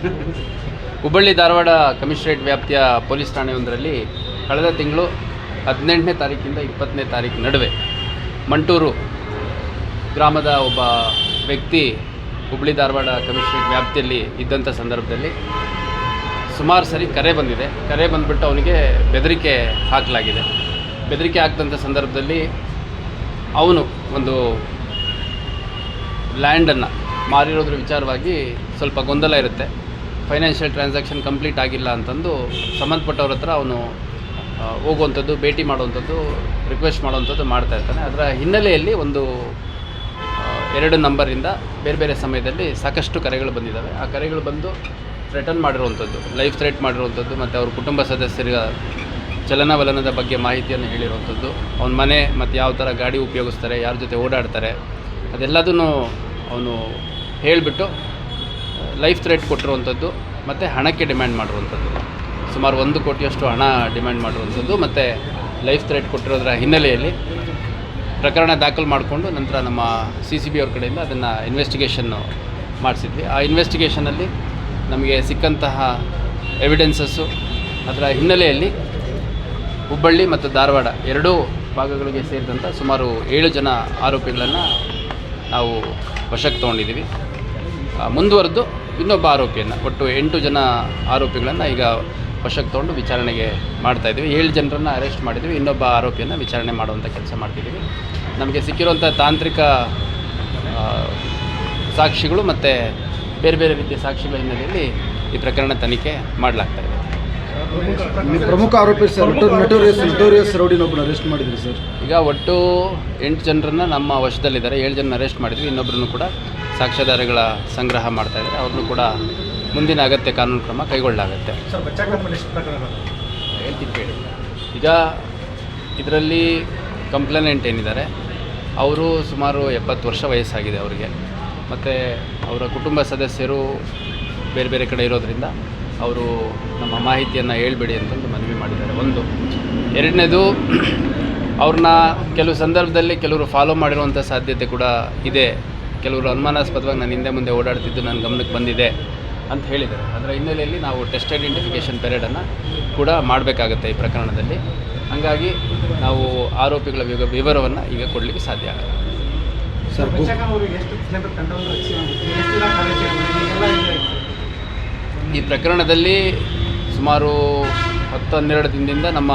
Hubballi Dharwad commissionerate ವ್ಯಾಪ್ತಿಯ police ಠಾಣೆಯೊಂದರಲ್ಲಿ ಕಳೆದ ತಿಂಗಳು ಹದಿನೆಂಟನೇ ತಾರೀಕಿಂದ ಇಪ್ಪತ್ತನೇ ತಾರೀಕು ನಡುವೆ ಮಂಟೂರು ಗ್ರಾಮದ ಒಬ್ಬ ವ್ಯಕ್ತಿ ಹುಬ್ಬಳ್ಳಿ ಧಾರವಾಡ ಕಮಿಷನರೇಟ್ ವ್ಯಾಪ್ತಿಯಲ್ಲಿ ಇದ್ದಂಥ ಸಂದರ್ಭದಲ್ಲಿ ಸುಮಾರು ಸರಿ ಕರೆ ಬಂದಿದೆ. ಕರೆ ಬಂದುಬಿಟ್ಟು ಅವನಿಗೆ ಬೆದರಿಕೆ ಹಾಕಲಾಗಿದೆ. ಬೆದರಿಕೆ ಹಾಕಿದಂಥ ಸಂದರ್ಭದಲ್ಲಿ ಅವನು ಒಂದು ಲ್ಯಾಂಡನ್ನು ಮಾರಿರೋದ್ರ ವಿಚಾರವಾಗಿ ಸ್ವಲ್ಪ ಗೊಂದಲ ಇರುತ್ತೆ. ಫೈನಾನ್ಷಿಯಲ್ ಟ್ರಾನ್ಸಾಕ್ಷನ್ ಕಂಪ್ಲೀಟ್ ಆಗಿಲ್ಲ ಅಂತಂದು ಸಂಬಂಧಪಟ್ಟವ್ರ ಹತ್ರ ಅವನು ಹೋಗುವಂಥದ್ದು, ಭೇಟಿ ಮಾಡುವಂಥದ್ದು, ರಿಕ್ವೆಸ್ಟ್ ಮಾಡುವಂಥದ್ದು ಮಾಡ್ತಾ ಇರ್ತಾನೆ. ಅದರ ಹಿನ್ನೆಲೆಯಲ್ಲಿ ಒಂದು ಎರಡು ನಂಬರಿಂದ ಬೇರೆ ಬೇರೆ ಸಮಯದಲ್ಲಿ ಸಾಕಷ್ಟು ಕರೆಗಳು ಬಂದಿದ್ದಾವೆ. ಆ ಕರೆಗಳು ಬಂದು ಥ್ರೆಟನ್ ಮಾಡಿರುವಂಥದ್ದು ಲೈಫ್ ಥ್ರೆಟ್ ಮಾಡಿರುವಂಥದ್ದು, ಮತ್ತು ಅವ್ರ ಕುಟುಂಬ ಸದಸ್ಯರ ಚಲನವಲನದ ಬಗ್ಗೆ ಮಾಹಿತಿಯನ್ನು ಹೇಳಿರುವಂಥದ್ದು, ಅವನ ಮನೆ ಮತ್ತು ಯಾವ ಥರ ಗಾಡಿ ಉಪಯೋಗಿಸ್ತಾರೆ, ಯಾರ ಜೊತೆ ಓಡಾಡ್ತಾರೆ, ಅದೆಲ್ಲದನ್ನು ಅವನು ಹೇಳಿಬಿಟ್ಟು ಲೈಫ್ ಥ್ರೆಟ್ ಕೊಟ್ಟಿರುವಂಥದ್ದು, ಮತ್ತು ಹಣಕ್ಕೆ ಡಿಮ್ಯಾಂಡ್ ಮಾಡಿರುವಂಥದ್ದು. ಸುಮಾರು ಒಂದು ಕೋಟಿಯಷ್ಟು ಹಣ ಡಿಮ್ಯಾಂಡ್ ಮಾಡಿರುವಂಥದ್ದು, ಮತ್ತು ಲೈಫ್ ಥ್ರೆಟ್ ಕೊಟ್ಟಿರೋದ್ರ ಹಿನ್ನೆಲೆಯಲ್ಲಿ ಪ್ರಕರಣ ದಾಖಲು ಮಾಡಿಕೊಂಡು ನಂತರ ನಮ್ಮ ಸಿ ಸಿ ಬಿ ಅವ್ರ ಕಡೆಯಿಂದ ಅದನ್ನು ಇನ್ವೆಸ್ಟಿಗೇಷನ್ನು ಮಾಡಿಸಿದ್ವಿ. ಆ ಇನ್ವೆಸ್ಟಿಗೇಷನಲ್ಲಿ ನಮಗೆ ಸಿಕ್ಕಂತಹ ಎವಿಡೆನ್ಸಸ್ಸು ಅದರ ಹಿನ್ನೆಲೆಯಲ್ಲಿ ಹುಬ್ಬಳ್ಳಿ ಮತ್ತು ಧಾರವಾಡ ಎರಡೂ ಭಾಗಗಳಿಗೆ ಸೇರಿದಂಥ ಸುಮಾರು ಏಳು ಜನ ಆರೋಪಿಗಳನ್ನು ನಾವು ವಶಕ್ಕೆ ತೊಗೊಂಡಿದ್ದೀವಿ. ಮುಂದುವರೆದು ಇನ್ನೊಬ್ಬ ಆರೋಪಿಯನ್ನು ಒಟ್ಟು ಎಂಟು ಜನ ಆರೋಪಿಗಳನ್ನು ಈಗ ವಶಕ್ಕೆ ತಗೊಂಡು ವಿಚಾರಣೆಗೆ ಮಾಡ್ತಾ ಇದ್ದೀವಿ. ಏಳು ಜನರನ್ನು ಅರೆಸ್ಟ್ ಮಾಡಿದ್ವಿ ಇನ್ನೊಬ್ಬ ಆರೋಪಿಯನ್ನು ವಿಚಾರಣೆ ಮಾಡುವಂಥ ಕೆಲಸ ಮಾಡ್ತಿದ್ದೀವಿ. ನಮಗೆ ಸಿಕ್ಕಿರುವಂಥ ತಾಂತ್ರಿಕ ಸಾಕ್ಷಿಗಳು ಮತ್ತು ಬೇರೆ ಬೇರೆ ರೀತಿಯ ಸಾಕ್ಷಿಗಳ ಹಿನ್ನೆಲೆಯಲ್ಲಿ ಈ ಪ್ರಕರಣ ತನಿಖೆ ಮಾಡಲಾಗ್ತಾ ಇದೆ. ಪ್ರಮುಖ ಆರೋಪಿ ಸರ್ ರೌಡಿನೊಬ್ಬನ ಅರೆಸ್ಟ್ ಮಾಡಿದ್ರಿ ಸರ್. ಈಗ ಒಟ್ಟು ಎಂಟು ಜನರನ್ನು ನಮ್ಮ ವಶದಲ್ಲಿದ್ದಾರೆ. ಏಳು ಜನ ಅರೆಸ್ಟ್ ಮಾಡಿದ್ವಿ. ಇನ್ನೊಬ್ಬರನ್ನು ಕೂಡ ಸಾಕ್ಷ್ಯಾಧಾರಗಳ ಸಂಗ್ರಹ ಮಾಡ್ತಾ ಇದ್ದಾರೆ. ಅವ್ರನ್ನೂ ಕೂಡ ಮುಂದಿನ ಅಗತ್ಯ ಕಾನೂನು ಕ್ರಮ ಕೈಗೊಳ್ಳಲಾಗುತ್ತೆ. ಹೇಳ್ತೀನಿ ಕೇಳಿ. ಈಗ ಇದರಲ್ಲಿ ಕಂಪ್ಲೇನೆಂಟ್ ಏನಿದ್ದಾರೆ? ಅವರು ಸುಮಾರು ಎಪ್ಪತ್ತು ವರ್ಷ ವಯಸ್ಸಾಗಿದೆ ಅವರಿಗೆ. ಮತ್ತು ಅವರ ಕುಟುಂಬ ಸದಸ್ಯರು ಬೇರೆ ಬೇರೆ ಕಡೆ ಇರೋದರಿಂದ ಅವರು ನಮ್ಮ ಮಾಹಿತಿಯನ್ನು ಹೇಳ್ಬೇಡಿ ಅಂತಂದು ಮನವಿ ಮಾಡಿದ್ದಾರೆ. ಒಂದು. ಎರಡನೇದು ಅವ್ರನ್ನ ಕೆಲವು ಸಂದರ್ಭದಲ್ಲಿ ಕೆಲವರು ಫಾಲೋ ಮಾಡಿರುವಂಥ ಸಾಧ್ಯತೆ ಕೂಡ ಇದೆ. ಕೆಲವರು ಅನುಮಾನಾಸ್ಪದವಾಗಿ ನಾನು ಹಿಂದೆ ಮುಂದೆ ಓಡಾಡ್ತಿದ್ದು ನನ್ನ ಗಮನಕ್ಕೆ ಬಂದಿದೆ ಅಂತ ಹೇಳಿದರು ಅದರ ಹಿನ್ನೆಲೆಯಲ್ಲಿ ನಾವು ಟೆಸ್ಟ್ ಐಡೆಂಟಿಫಿಕೇಷನ್ ಪೆರೇಡನ್ನು ಕೂಡ ಮಾಡಬೇಕಾಗುತ್ತೆ ಈ ಪ್ರಕರಣದಲ್ಲಿ. ಹಾಗಾಗಿ ನಾವು ಆರೋಪಿಗಳ ವಿವ ವಿವರವನ್ನು ಈಗ ಕೊಡಲಿಕ್ಕೆ ಸಾಧ್ಯ ಆಗಲ್ಲ. ಸರ್ ಈ ಪ್ರಕರಣದಲ್ಲಿ ಸುಮಾರು ಹತ್ತು ಹನ್ನೆರಡು ದಿನದಿಂದ ನಮ್ಮ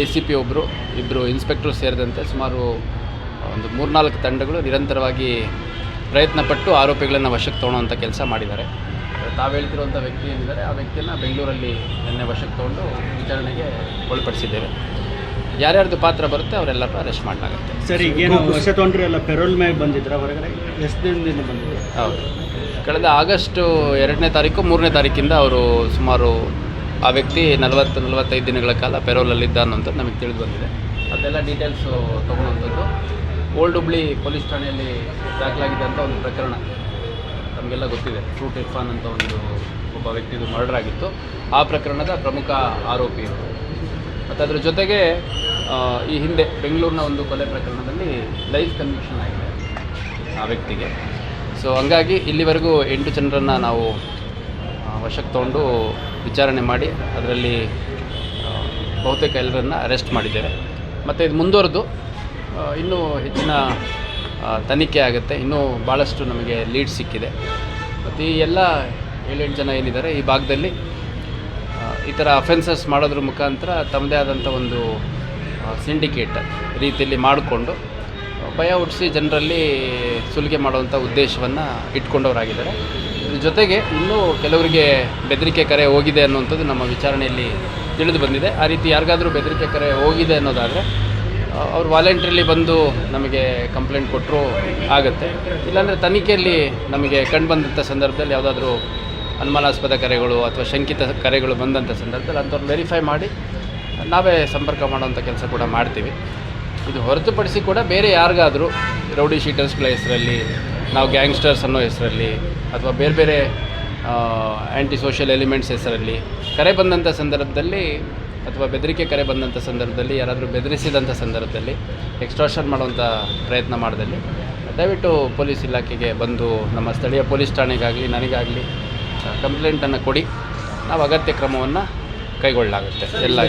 ಎ ಸಿ ಪಿ ಒಬ್ಬರು ಇಬ್ಬರು ಇನ್ಸ್ಪೆಕ್ಟರ್ ಸೇರಿದಂತೆ ಸುಮಾರು ಒಂದು ಮೂರ್ನಾಲ್ಕು ತಂಡಗಳು ನಿರಂತರವಾಗಿ ಪ್ರಯತ್ನಪಟ್ಟು ಆರೋಪಿಗಳನ್ನು ವಶಕ್ಕೆ ತೊಗೊಳ್ಳೋವಂಥ ಕೆಲಸ ಮಾಡಿದ್ದಾರೆ. ತಾವು ಹೇಳ್ತಿರುವಂಥ ವ್ಯಕ್ತಿ ಏನಿದ್ದಾರೆ ಆ ವ್ಯಕ್ತಿಯನ್ನು ಬೆಂಗಳೂರಲ್ಲಿ ನಿನ್ನೆ ವಶಕ್ಕೆ ತೊಗೊಂಡು ವಿಚಾರಣೆಗೆ ಒಳಪಡಿಸಿದ್ದೇವೆ. ಯಾರ್ಯಾರ್ದು ಪಾತ್ರ ಬರುತ್ತೆ ಅವರೆಲ್ಲರೂ ಅರೆಸ್ಟ್ ಮಾಡಲಾಗುತ್ತೆ. ಸರ್ ಈಗೇನು ವರ್ಷ ತೊಗೊಂಡ್ರೆ ಎಲ್ಲ ಪೆರೋಲ್ ಮೇಲೆ ಬಂದಿದ್ರ ಹೊರಗಡೆ? ಎಷ್ಟು ದಿನದಿಂದ ಬಂದಿದ್ರು ಹೌದು. ಕಳೆದ ಆಗಸ್ಟ್ ಎರಡನೇ ತಾರೀಕು ಮೂರನೇ ತಾರೀಕಿಂದ ಅವರು ಸುಮಾರು ಆ ವ್ಯಕ್ತಿ ನಲವತ್ತು ನಲವತ್ತೈದು ದಿನಗಳ ಕಾಲ ಪೆರೋಲಲ್ಲಿದ್ದ ಅನ್ನೋಂಥದ್ದು ನಮಗೆ ತಿಳಿದು ಬಂದಿದೆ. ಅದೆಲ್ಲ ಡೀಟೇಲ್ಸು ತೊಗೊಳ್ಳೋಂಥದ್ದು ಓಲ್ಡ್ ಹುಬ್ಳಿ ಪೊಲೀಸ್ ಠಾಣೆಯಲ್ಲಿ ದಾಖಲಾಗಿದೆ ಅಂತ ಒಂದು ಪ್ರಕರಣ. ನಮಗೆಲ್ಲ ಗೊತ್ತಿದೆ. ಫ್ರೂಟ್ ಇರ್ಫಾನ್ ಅಂತ ಒಂದು ಒಬ್ಬ ವ್ಯಕ್ತಿದು ಮರ್ಡರ್ ಆಗಿತ್ತು. ಆ ಪ್ರಕರಣದ ಪ್ರಮುಖ ಆರೋಪಿ ಮತ್ತು ಅದರ ಜೊತೆಗೆ ಈ ಹಿಂದೆ ಬೆಂಗಳೂರಿನ ಒಂದು ಕೊಲೆ ಪ್ರಕರಣದಲ್ಲಿ ಲೈಫ್ ಕನ್ವಿಕ್ಷನ್ ಆಗಿದೆ ಆ ವ್ಯಕ್ತಿಗೆ. ಸೊ ಹಂಗಾಗಿ ಇಲ್ಲಿವರೆಗೂ ಎಂಟು ಜನರನ್ನು ನಾವು ವಶಕ್ಕೆ ತಗೊಂಡು ವಿಚಾರಣೆ ಮಾಡಿ, ಅದರಲ್ಲಿ ಬಹುತೇಕ ಎಲ್ಲರನ್ನ ಅರೆಸ್ಟ್ ಮಾಡಿದ್ದೇವೆ. ಮತ್ತು ಇದು ಮುಂದುವರೆದು ಇನ್ನೂ ಹೆಚ್ಚಿನ ತನಿಖೆ ಆಗುತ್ತೆ. ಇನ್ನೂ ಭಾಳಷ್ಟು ನಮಗೆ ಲೀಡ್ ಸಿಕ್ಕಿದೆ. ಮತ್ತು ಈ ಎಲ್ಲ ಏಳೆಂಟು ಜನ ಏನಿದ್ದಾರೆ ಈ ಭಾಗದಲ್ಲಿ ಈ ಥರ ಅಫೆನ್ಸಸ್ ಮಾಡೋದ್ರ ಮುಖಾಂತರ ತಮ್ಮದೇ ಆದಂಥ ಒಂದು ಸಿಂಡಿಕೇಟ್ ರೀತಿಯಲ್ಲಿ ಮಾಡಿಕೊಂಡು ಭಯ ಹುಟ್ಟಿಸಿ ಜನರಲ್ಲಿ ಸುಲಿಗೆ ಮಾಡುವಂಥ ಉದ್ದೇಶವನ್ನು ಇಟ್ಕೊಂಡವರಾಗಿದ್ದಾರೆ. ಜೊತೆಗೆ ಇನ್ನೂ ಕೆಲವರಿಗೆ ಬೆದರಿಕೆ ಕರೆ ಹೋಗಿದೆ ಅನ್ನುವಂಥದ್ದು ನಮ್ಮ ವಿಚಾರಣೆಯಲ್ಲಿ ತಿಳಿದು ಬಂದಿದೆ. ಆ ರೀತಿ ಯಾರಿಗಾದರೂ ಬೆದರಿಕೆ ಕರೆ ಹೋಗಿದೆ ಅನ್ನೋದಾದರೆ ಅವ್ರು ವಾಲಂಟ್ರಿಲಿ ಬಂದು ನಮಗೆ ಕಂಪ್ಲೇಂಟ್ ಕೊಟ್ಟರು ಆಗುತ್ತೆ. ಇಲ್ಲಾಂದರೆ ತನಿಖೆಯಲ್ಲಿ ನಮಗೆ ಕಂಡುಬಂದಂಥ ಸಂದರ್ಭದಲ್ಲಿ ಯಾವುದಾದ್ರೂ ಅನುಮಾನಾಸ್ಪದ ಕರೆಗಳು ಅಥವಾ ಶಂಕಿತ ಕರೆಗಳು ಬಂದಂಥ ಸಂದರ್ಭದಲ್ಲಿ ಅಂಥವ್ರು ವೆರಿಫೈ ಮಾಡಿ, ನಾವೇ ಸಂಪರ್ಕ ಮಾಡೋವಂಥ ಕೆಲಸ ಕೂಡ ಮಾಡ್ತೀವಿ. ಇದು ಹೊರತುಪಡಿಸಿ ಕೂಡ ಬೇರೆ ಯಾರಿಗಾದರೂ ರೌಡಿ ಶೀಟರ್ಸ್ಗಳ ಹೆಸರಲ್ಲಿ, ನಾವು ಗ್ಯಾಂಗ್ಸ್ಟರ್ಸ್ ಅನ್ನೋ ಹೆಸರಲ್ಲಿ ಅಥವಾ ಬೇರೆ ಬೇರೆ ಆ್ಯಂಟಿ ಸೋಷಿಯಲ್ ಎಲಿಮೆಂಟ್ಸ್ ಹೆಸರಲ್ಲಿ ಕರೆ ಬಂದಂಥ ಸಂದರ್ಭದಲ್ಲಿ ಅಥವಾ ಬೆದರಿಕೆ ಕರೆ ಬಂದಂಥ ಸಂದರ್ಭದಲ್ಲಿ, ಯಾರಾದರೂ ಬೆದರಿಸಿದಂಥ ಸಂದರ್ಭದಲ್ಲಿ ಎಕ್ಸ್ಟ್ರಾಷನ್ ಮಾಡುವಂಥ ಪ್ರಯತ್ನ ಮಾಡಿದಲ್ಲಿ, ದಯವಿಟ್ಟು ಪೊಲೀಸ್ ಇಲಾಖೆಗೆ ಬಂದು ನಮ್ಮ ಸ್ಥಳೀಯ ಪೊಲೀಸ್ ಠಾಣೆಗಾಗಲಿ, ನನಗಾಗಲಿ ಕಂಪ್ಲೇಂಟನ್ನು ಕೊಡಿ. ನಾವು ಅಗತ್ಯ ಕ್ರಮವನ್ನು ಕೈಗೊಳ್ಳಲಾಗುತ್ತೆ. ಎಲ್ಲ